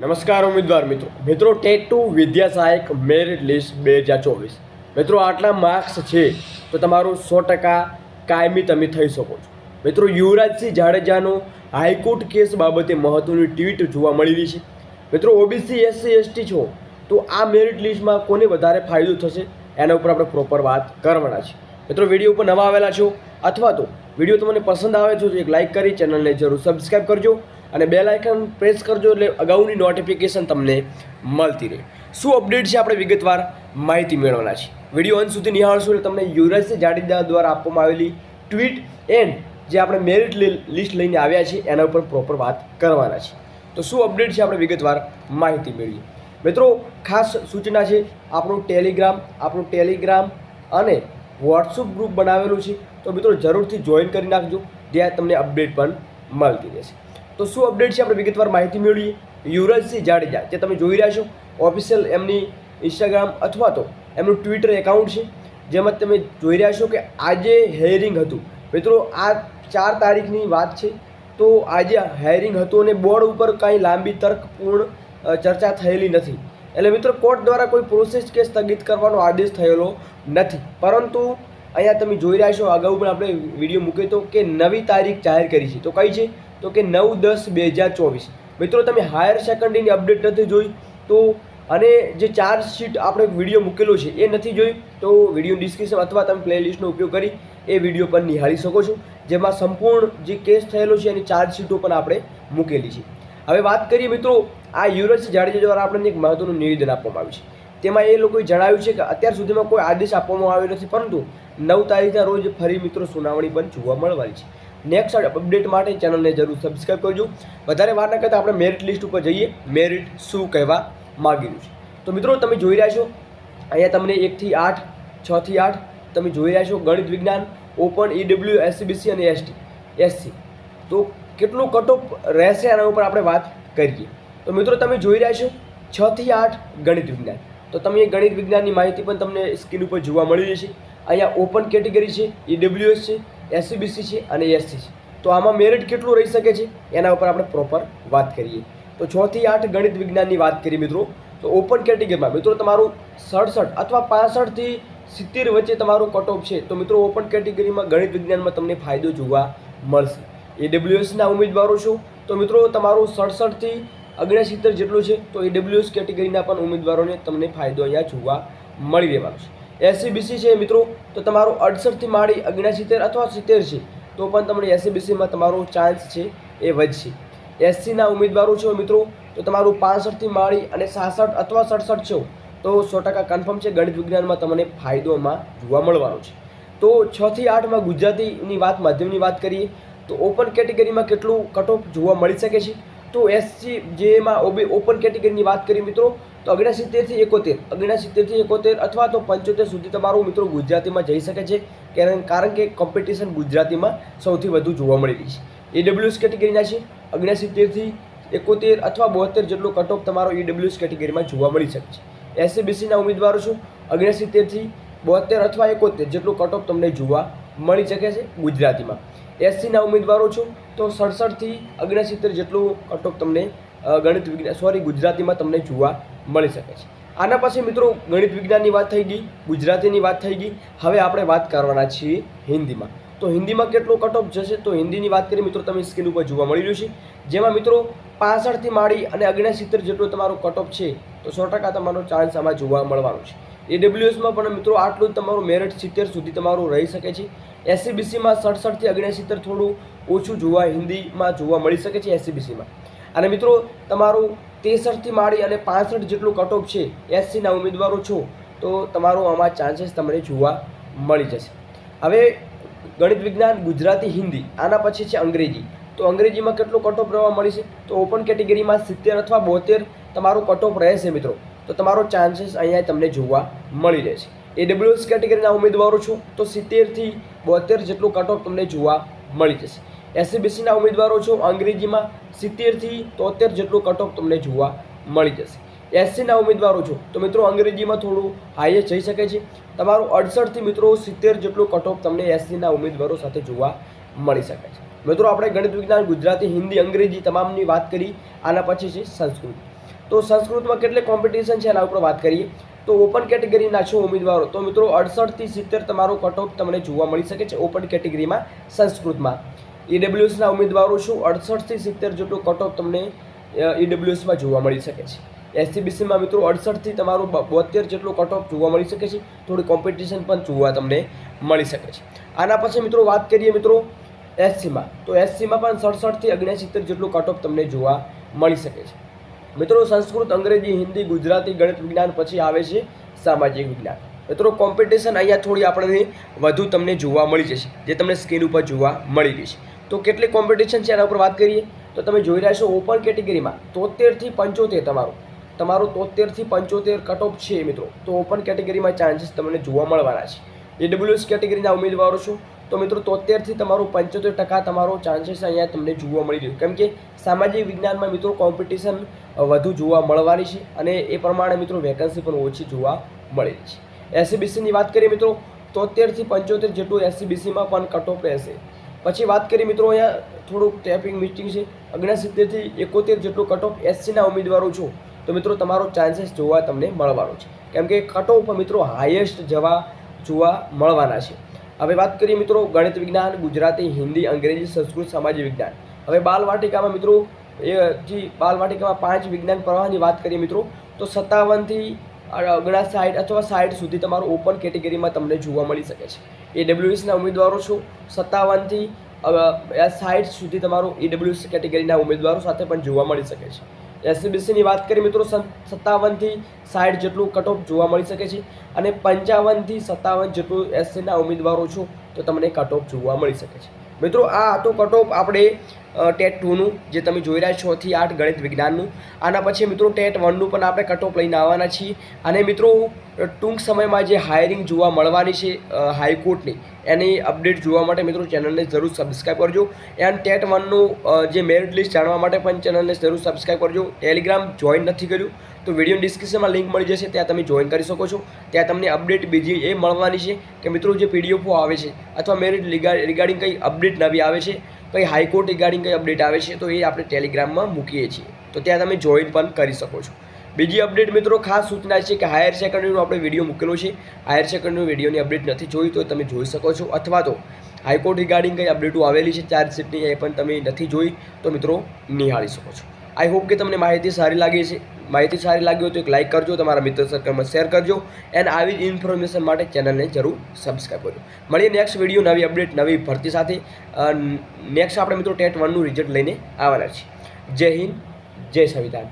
નમસ્કાર ઉમેદવાર મિત્રો. મિત્રો, ટેટ ટુ વિદ્યા સહાયક મેરિટ લિસ્ટ બે હજાર ચોવીસ. મિત્રો, આટલા માર્ક્સ છે તો તમારું સો ટકા કાયમી તમે થઈ શકો છો. મિત્રો, યુવરાજસિંહ જાડેજાનો હાઈકોર્ટ કેસ બાબતે મહત્વની ટ્વીટ જોવા મળી છે. મિત્રો, ઓબીસી એસસી એસટી છો તો આ મેરિટ લિસ્ટમાં કોને વધારે ફાયદો થશે? એના ઉપર આપણે પ્રોપર વાત કરવાના છે. મિત્રો, વીડિયો ઉપર નવા આવેલા છો અથવા તો વીડિયો તમને પસંદ આવે છે તો એક લાઇક કરી, ચેનલને જરૂર સબસ્ક્રાઈબ કરજો. અને બેલ આઇકન પ્રેસ કરજો એટલે અગાઉની નોટિફિકેશન તમને મળતી રહે. શું અપડેટ છે આપણે વિગતવાર માહિતી મેળવવાના છે. વીડિયો અંત સુધી નિહાળશું એટલે તમને યુવરાજસિંહ જાડેજા દ્વારા આપવામાં આવેલી ટ્વીટ એન્ડ જે આપણે મેરિટ લિસ્ટ લઈને આવ્યા છીએ, એના ઉપર પ્રોપર વાત કરવાના છે. તો શું અપડેટ છે આપણે વિગતવાર માહિતી મેળવીએ. મિત્રો, ખાસ સૂચના છે, આપણું ટેલિગ્રામ આપણું ટેલિગ્રામ અને વોટ્સઅપ ગ્રુપ બનાવેલું છે. તો મિત્રો, જરૂરથી જોઈન કરી નાખજો જ્યાં તમને અપડેટ પણ મળતી રહેશે. તો શું અપડેટ છે? આપણે વિગતવાર માહિતી મેળવીએ. યુવરાજસિંહ જાડેજા, જે તમે જોઈ રહ્યા છો ઓફિશિયલ એમની ઇન્સ્ટાગ્રામ અથવા તો એમનું ટ્વિટર એકાઉન્ટ છે. જેમાં તમે જોઈ રહ્યા છો કે આજે હેરિંગ હતું. મિત્રો, આ ચાર તારીખની વાત છે. તો આજે હેરિંગ હતું અને બોર્ડ ઉપર કાંઈ લાંબી તર્કપૂર્ણ ચર્ચા થયેલી નથી. એટલે મિત્રો, કોર્ટ દ્વારા કોઈ પ્રોસેસ કે સ્થગિત કરવાનો આદેશ થયેલો નથી. પરંતુ અહીંયા તમે જોઈ રહ્યા છો, અગાઉ પણ આપણે વીડિયો મૂક્યો હતો કે નવી તારીખ જાહેર કરી છે. તો કઈ છે? તો કે નવ દસ બે હજાર ચોવીસ. મિત્રો, તમે હાયર સેકન્ડરીની અપડેટ નથી જોઈ, તો અને જે ચાર્જશીટ આપણે વીડિયો મૂકેલો છે, એ નથી જોઈ, તો વીડિયો ડિસ્ક્રિપ્શન અથવા તમે પ્લેલિસ્ટનો ઉપયોગ કરી એ વીડિયો પણ નિહાળી શકો છો, જેમાં સંપૂર્ણ જે કેસ થયેલો છે, એની ચાર્જશીટો પણ આપણે મૂકેલી છે. હવે વાત કરીએ મિત્રો, આ યુવરાજ જાડેજા દ્વારા આપણને એક મહત્વનું નિવેદન આપવામાં આવ્યું છે. તેમાં એ લોકોએ જણાવ્યું છે કે અત્યાર સુધીમાં કોઈ આદેશ આપવામાં આવ્યો નથી, પરંતુ નવ તારીખના રોજ ફરી મિત્રો સુનાવણી પણ જોવા મળવાની છે. નેક્સ્ટ અપડેટ માટે ચેનલને જરૂર સબસ્ક્રાઈબ કરજો. વધારે વાર ન કરતાં આપણે મેરિટ લિસ્ટ ઉપર જઈએ. મેરિટ શું કહેવા માગી છે તો મિત્રો, તમે જોઈ રહ્યા છો, અહીંયા તમને એકથી આઠ, છથી આઠ તમે જોઈ રહ્યા છો ગણિત વિજ્ઞાન ઓપન ઈડબ્લ્યુ એસસીબીસી અને એસટી એસસી તો કેટલું કટઓફ રહેશે એના ઉપર આપણે વાત કરીએ. તો મિત્રો, તમે જોઈ રહ્યા છો, છથી આઠ ગણિત વિજ્ઞાન. તો તમે એ ગણિત વિજ્ઞાનની માહિતી પણ તમને સ્ક્રીન ઉપર જોવા મળી જશે. અહીંયા ઓપન કેટેગરી છે ઈડબ્લ્યુએસ છે એસસીબીસી છે અને એસસી છે. તો આમાં મેરિટ કેટલું રહી શકે છે? એના ઉપર આપણે પ્રોપર વાત કરીએ. તો છ થી આઠ ગણિત વિજ્ઞાનની વાત કરીએ મિત્રો, તો ઓપન કેટેગરીમાં મિત્રો તમારું સડસઠ અથવા પાસઠથી સિત્તેર વચ્ચે તમારું કટ છે, તો મિત્રો ઓપન કેટેગરીમાં ગણિત વિજ્ઞાનમાં તમને ફાયદો જોવા મળશે. એડબ્લ્યુએસના ઉમેદવારો છો, તો મિત્રો તમારું સડસઠથી ઓગણસિત્તેર જેટલું છે, તો એડબ્લ્યુએસ કેટેગરીના પણ ઉમેદવારોને તમને ફાયદો અહીંયા જોવા મળી રહેવાનો છે. એસસીબીસી છે મિત્રો, તો તમારું અડસઠથી માંડી ઓગણસિત્તેર અથવા સિત્તેર છે, તો પણ તમને એસસીબીસીમાં તમારો ચાન્સ છે એ વધશે. એસસીના ઉમેદવારો છો મિત્રો, તો તમારું પાસઠથી માંડી અને સાસઠ અથવા સડસઠ છો, તો સો ટકા કન્ફર્મ છે, ગણિત વિજ્ઞાનમાં તમને ફાયદોમાં જોવા મળવાનો છે. તો છ થી આઠમાં ગુજરાતીની વાત, માધ્યમની વાત કરીએ, તો ઓપન કેટેગરીમાં કેટલું કટઓફ જોવા મળી શકે છે? તો એસસી જેમાં ઓબી ઓપન કેટેગરીની વાત કરીએ મિત્રો, તો ઓગણસિત્તેરથી એકોતેર ઓગણસિત્તેરથી એકોતેર અથવા તો પંચોતેર સુધી તમારું મિત્રો ગુજરાતીમાં જઈ શકે છે, કારણ કે કોમ્પિટિશન ગુજરાતીમાં સૌથી વધુ જોવા મળી રહી છે ઈડબ્લ્યુએસ કેટેગરીના છે ઓગણસિત્તેરથી એકોતેર અથવા બોતેર જેટલો કટઓફ તમારો ઈડબ્લ્યુએસ કેટેગરીમાં જોવા મળી શકે છે. એસસીબીસીના ઉમેદવારો છું ઓગણસિત્તેરથી બોતેર અથવા એકોતેર જેટલું કટઓફ તમને જોવા મળી શકે છે ગુજરાતીમાં. એસસીના ઉમેદવારો છો તો સડસઠથી અગ્નસિત્તેર જેટલું કટોક તમને ગણિત વિજ્ઞાન સોરી ગુજરાતીમાં તમને જોવા મળી શકે છે. આના પછી મિત્રો ગણિત વિજ્ઞાનની વાત થઈ ગઈ, ગુજરાતીની વાત થઈ ગઈ. હવે આપણે વાત કરવાના છીએ હિન્દીમાં. તો હિન્દીમાં કેટલો કટઓફ જશે તો હિન્દીની વાત કરીએ મિત્રો તમે સ્ક્રીન ઉપર જોવા મળી રહ્યું છે. જેમાં મિત્રો પાસઠથી માળી અને અગ્નસિત્તેર જેટલો તમારો કટઓફ છે તો સો ટકા તમારો ચાન્સ આમાં જોવા મળવાનો છે. એડબ્લ્યુએસમાં પણ મિત્રો આટલું જ તમારું મેરિટ સિત્તેર સુધી તમારું રહી શકે છે. એસસીબીસીમાં સડસઠથી ઓગણસિત્તેર થોડું ઓછું જોવા હિન્દીમાં જોવા મળી શકે છે એસસીબીસીમાં. અને મિત્રો, તમારું તેસઠથી માળી અને પાસઠ જેટલું કટઓફ છે, એસસીના ઉમેદવારો છો, તો તમારો આમાં ચાન્સીસ તમને જોવા મળી જશે. હવે ગણિત વિજ્ઞાન, ગુજરાતી, હિન્દી, આના પછી છે અંગ્રેજી. તો અંગ્રેજીમાં કેટલો કટઓફ રહેવા મળી છે? તો ઓપન કેટેગરીમાં સિત્તેર અથવા બોતેર તમારો કટઓફ રહેશે મિત્રો. તો તમારો ચાન્સીસ અહીંયા તમને જોવા મળી રહેશે. એડબ્લ્યુએસ કેટેગરીના ઉમેદવારો છો, તો સિત્તેરથી બોતેર જેટલું કટઓફ તમને જોવા મળી જશે. એસસીબીસીના ઉમેદવારો છો, અંગ્રેજીમાં સિત્તેરથી તોતેર જેટલું કટઓફ તમને જોવા મળી જશે. એસસીના ઉમેદવારો છો, તો મિત્રો અંગ્રેજીમાં થોડું હાઈએસ્ટ જઈ શકે છે. તમારું અડસઠથી મિત્રો સિત્તેર જેટલું કટઓફ તમને એસસીના ઉમેદવારો સાથે જોવા મળી શકે છે. મિત્રો આપણે ગણિત વિજ્ઞાન, ગુજરાતી, હિન્દી, અંગ્રેજી તમામની વાત કરી. આના પછી છે સંસ્કૃત. તો સંસ્કૃતમાં કેટલી કોમ્પિટિશન છે, એના ઉપર વાત કરીએ. તો ઓપન કેટેગરીના છો ઉમેદવારો. તો મિત્રો, અડસઠથી સિત્તેર તમારો કટઓફ તમને જોવા મળી શકે છે ઓપન કેટેગરીમાં સંસ્કૃતમાં. ઈડબ્લ્યુએસના ઉમેદવારો શું અડસઠથી સિત્તેર જેટલો કટઓફ તમને ઈડબ્લ્યુએસમાં જોવા મળી શકે છે. એસસીબીસીમાં મિત્રો, અડસઠથી તમારું બોતેર જેટલો કટઓફ જોવા મળી શકે છે. થોડી કોમ્પિટિશન પણ જોવા તમને મળી શકે છે. આના પછી મિત્રો, વાત કરીએ મિત્રો, એસસીમાં. તો એસસીમાં પણ સડસઠથી ઓગણસિત્તેર સિત્તેર જેટલો ઓફ તમને જોવા મળી શકે છે. મિત્રો, સંસ્કૃત, અંગ્રેજી, હિન્દી, ગુજરાતી, ગણિત વિજ્ઞાન પછી આવે છે સામાજિક વિજ્ઞાન. મિત્રો કોમ્પિટિશન અહીંયા થોડી આપણને વધુ તમને જોવા મળી જશે, જે તમને સ્ક્રીન ઉપર જોવા મળી રહી છે તો કેટલી કોમ્પિટિશન છે એના ઉપર વાત કરીએ? તો તમે જોઈ રહ્યા છો ઓપન કેટેગરીમાં તોતેરથી પંચોતેર તમારું. તમારું તોતેરથી પંચોતેર કટ ઓફ છે મિત્રો. તો ઓપન કેટેગરીમાં ચાન્સીસ તમને જોવા મળવાના છે. એડબ્લ્યુએસ કેટેગરીના ઉમેદવારો છો તો મિત્રો તોતેરથી તમારું પંચોતેર ટકા તમારો ચાન્સીસ અહીંયા તમને જોવા મળી રહ્યું. કેમ કે સામાજિક વિજ્ઞાનમાં મિત્રો કોમ્પિટિશન વધુ જોવા મળવાની છે અને એ પ્રમાણે મિત્રો વેકન્સી પણ ઓછી જોવા મળેલી છે. એસસીબીસીની વાત કરીએ મિત્રો, તોતેરથી પંચોતેર જેટલું એસસીબીસીમાં પણ કટ ઓફ રહેશે. પછી વાત કરીએ મિત્રો અહીંયા થોડુંક ટેપિંગ મિસ્ટિંગ છે. ઓગણસિત્તેરથી એકોતેર જેટલું કટ ઓફ એસસીના ઉમેદવારો છો, તો મિત્રો તમારો ચાન્સીસ જોવા તમને મળવાનો છે. કેમ કે કટ ઓફ મિત્રો હાઈએસ્ટ જવા, જોવા મળવાના છે. હવે વાત કરીએ મિત્રો ગણિત વિજ્ઞાન, ગુજરાતી, હિન્દી, અંગ્રેજી, સંસ્કૃત, સામાજિક વિજ્ઞાન. હવે બાલવાટિકામાં મિત્રો, એ જે બાલવાટિકામાં પાંચ વિજ્ઞાન પ્રવાહની વાત કરીએ મિત્રો, તો સત્તાવનથી અગણા સાઠ અથવા સાઠ સુધી તમારું ઓપન કેટેગરીમાં તમને જોવા મળી શકે છે. એડબ્લ્યુએસના ઉમેદવારો છો, સત્તાવનથી સાઠ સુધી તમારું ઈડબ્લ્યુએસ કેટેગરીના ઉમેદવારો સાથે પણ જોવા મળી શકે છે. એસસીબીસીની વાત કરીએ મિત્રો સત્તાવનથી સાઠ જેટલું કટ ઓફ જોવા મળી શકે છે અને પંચાવનથી સત્તાવન જેટલું એસસીના ઉમેદવારો છો, તો તમને કટ ઓફ જોવા મળી શકે છે. મિત્રો, આ હતો કટ ઓફ આપણે ટેટ ટુનું જે તમે જોઈ રહ્યા છો, થી આઠ ગણિત વિજ્ઞાનનું. આના પછી મિત્રો, ટેટ વનનું પણ આપણે કટ ઓફ લઈને આવવાના છીએ. અને મિત્રો, ટૂંક સમયમાં જે હાયરિંગ જોવા મળવાની છે હાઈકોર્ટની, એની અપડેટ જોવા માટે મિત્રો ચેનલને જરૂર સબસ્ક્રાઈબ કરજો. એન્ડ ટેટ વનનું જે મેરિટ લિસ્ટ જાણવા માટે પણ ચેનલને જરૂર સબસ્ક્રાઈબ કરજો. ટેલિગ્રામ જોઈન નથી કર્યું. તો વીડિયો ડિસ્ક્રિપ્શનમાં લિંક મળી જશે, ત્યાં તમે જોઈન કરી શકો છો. ત્યાં તમને અપડેટ બીજી એ મળવાની છે કે મિત્રો જે પીડીએફઓ આવે છે અથવા મેરિટ રિગાર્ડિંગ કંઈ અપડેટ નવી આવે છે, કંઈ હાઈકોર્ટ રિગાર્ડિંગ કંઈ અપડેટ આવે છે, તો એ આપણે ટેલિગ્રામમાં મૂકીએ છીએ. તો ત્યાં તમે જોઈન પણ કરી શકો છો. બીજી અપડેટ મિત્રો ખાસ સૂચના છે કે હાયર સેકન્ડરીનો આપણે વીડિયો મૂકેલો છે. હાયર સેકન્ડરી વિડીયોની અપડેટ નથી જોઈ, તો તમે જોઈ શકો છો. અથવા તો હાઈકોર્ટ રિગાર્ડિંગ કંઈ અપડેટો આવેલી છે ચાર્જ શીટની એ પણ તમે નથી જોઈ, તો મિત્રો નિહાળી શકો છો. આઈ હોપ કે તમને માહિતી સારી લાગી છે માહિતી સારી લાગી હોય તો એક લાઇક કરજો, તમારા મિત્ર સર્કલમાં શેર કરજો એન્ડ આવી જ ઇન્ફોર્મેશન માટે ચેનલને જરૂર સબસ્ક્રાઈબ કરજો. મળીએ નેક્સ્ટ વીડિયો નવી અપડેટ નવી ભરતી સાથે. નેક્સ્ટ આપણે મિત્રો ટેટ વનનું રિઝલ્ટ લઈને આવવાના છીએ. જય હિન્દ, જય સંવિધાન.